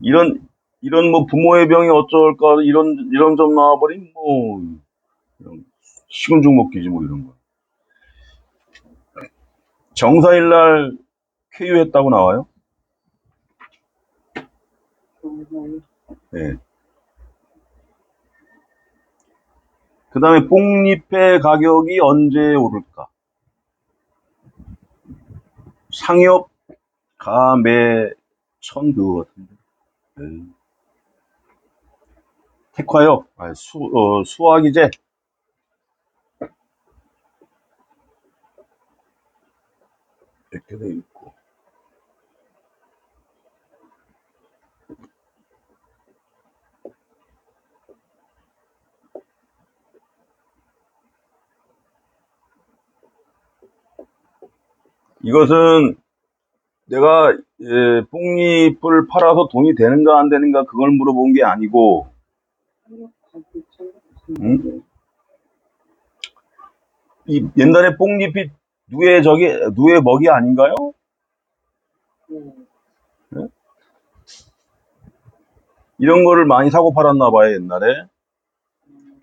이런 이런 뭐 부모의 병이 어쩔까 이런 이런 점 나와버린 뭐 이런 식은 죽 먹기지 뭐 이런 거. 정사일 날 쾌유했다고 나와요? 예. 그 다음에 뽕잎의 가격이 언제 오를까? 상엽 가매천 그거 같은데. 네. 택화요. 아, 수, 어, 수화기제. 이렇게 돼 있고. 이것은 내가 예, 뽕잎을 팔아서 돈이 되는가 안 되는가 그걸 물어본 게 아니고 응? 이 옛날에 뽕잎이 누에 저기 누에 먹이 아닌가요? 이런 거를 많이 사고 팔았나 봐요 옛날에.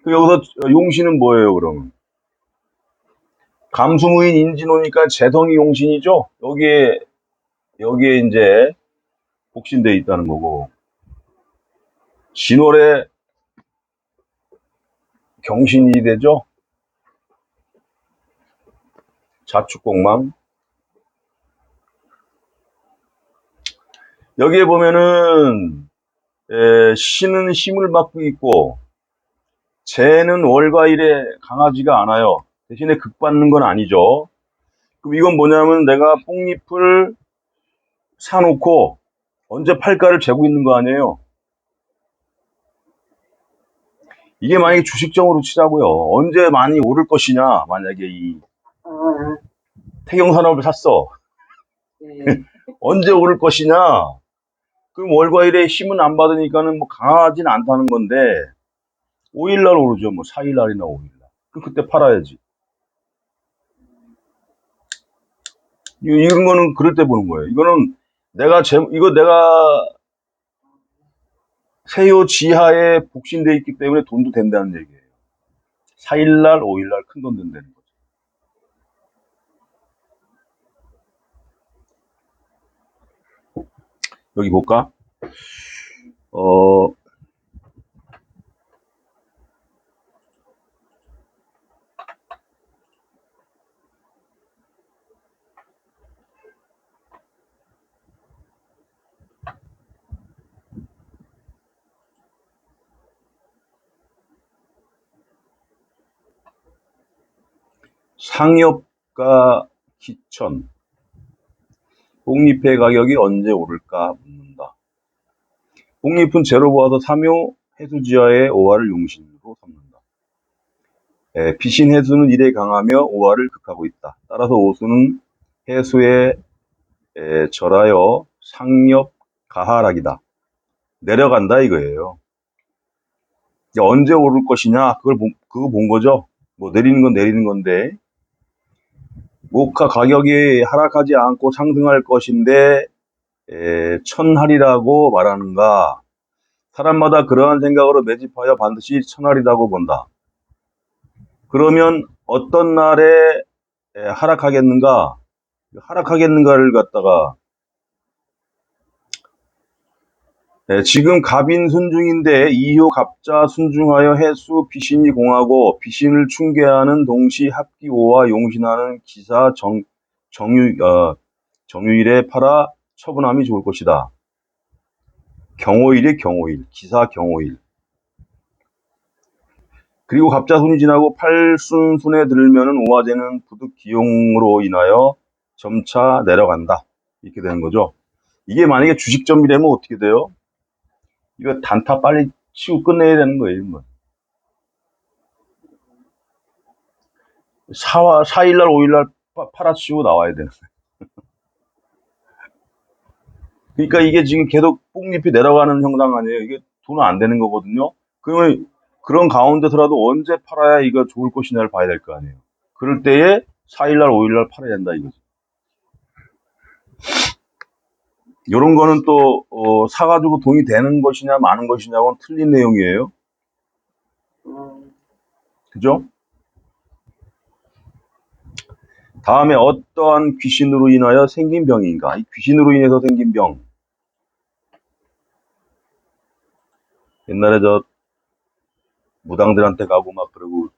그 여기서 용신은 뭐예요 그러면? 감수무인 인진호니까 재성이 용신이죠. 여기에 여기에 이제 복신돼 있다는 거고 진월에 경신이 되죠. 자축공망. 여기에 보면은 에, 신은 힘을 받고 있고 재는 월과일에 강하지가 않아요. 대신에 극받는 건 아니죠. 그럼 이건 뭐냐면 내가 뽕잎을 사놓고 언제 팔까를 재고 있는 거 아니에요. 이게 만약에 주식적으로 치자고요. 언제 많이 오를 것이냐. 만약에 이 아, 태경산업을 샀어. 네. 언제 오를 것이냐. 그럼 월과일에 힘은 안 받으니까는 뭐 강하진 않다는 건데 5일날 오르죠. 뭐 4일날이나 5일날. 그럼 그때 팔아야지. 이- 이런 거는 그럴 때 보는 거예요. 이거는 내가 제, 이거 내가 세요 지하에 복신돼 있기 때문에 돈도 된다는 얘기예요. 4일날, 5일날 큰 돈 된다는 거죠. 여기 볼까? 어, 상엽과 기천, 복립의 가격이 언제 오를까 묻는다. 복립은 제로 보아서 삼요 해수지하의 오화를 용신으로 삼는다. 에, 비신 해수는 일에 강하며 오화를 극하고 있다. 따라서 오수는 해수에 에, 절하여 상엽 가하락이다. 내려간다 이거예요. 언제 오를 것이냐 그걸 본- 그거 본 거죠. 뭐 내리는 건 내리는 건데 목화 가격이 하락하지 않고 상승할 것인데 에, 천할이라고 말하는가? 사람마다 그러한 생각으로 매집하여 반드시 천할이라고 본다. 그러면 어떤 날에 에, 하락하겠는가? 하락하겠는가를 갖다가 에, 지금 갑인 순중인데 이효 갑자 순중하여 해수 비신이 공하고 비신을 충계하는 동시 합기오와 용신하는 기사 정, 정유, 어, 정유일에 팔아 처분함이 좋을 것이다. 경호일이 경호일, 기사 경호일. 그리고 갑자순이 지나고 팔순순에 들면은 오화제는 부득 기용으로 인하여 점차 내려간다. 이렇게 되는 거죠. 이게 만약에 주식점이라면 어떻게 돼요? 이거 단타 빨리 치고 끝내야 되는 거예요. 뭐. 4와, 4일날, 5일날 팔아치우고 나와야 되는 거예요. 그러니까 이게 지금 계속 뽕잎이 내려가는 형상 아니에요. 이게 돈은 안 되는 거거든요. 그러면 그런 가운데서라도 언제 팔아야 이거 좋을 것이냐를 봐야 될 거 아니에요. 그럴 때에 4일날, 5일날 팔아야 된다 이거죠. 이런 거는 또 어, 사가지고 돈이 되는 것이냐 마는 것이냐고는 틀린 내용이에요. 음, 그죠? 다음에 어떠한 귀신으로 인하여 생긴 병인가? 이 귀신으로 인해서 생긴 병. 옛날에 저 무당들한테 가고 막 그러고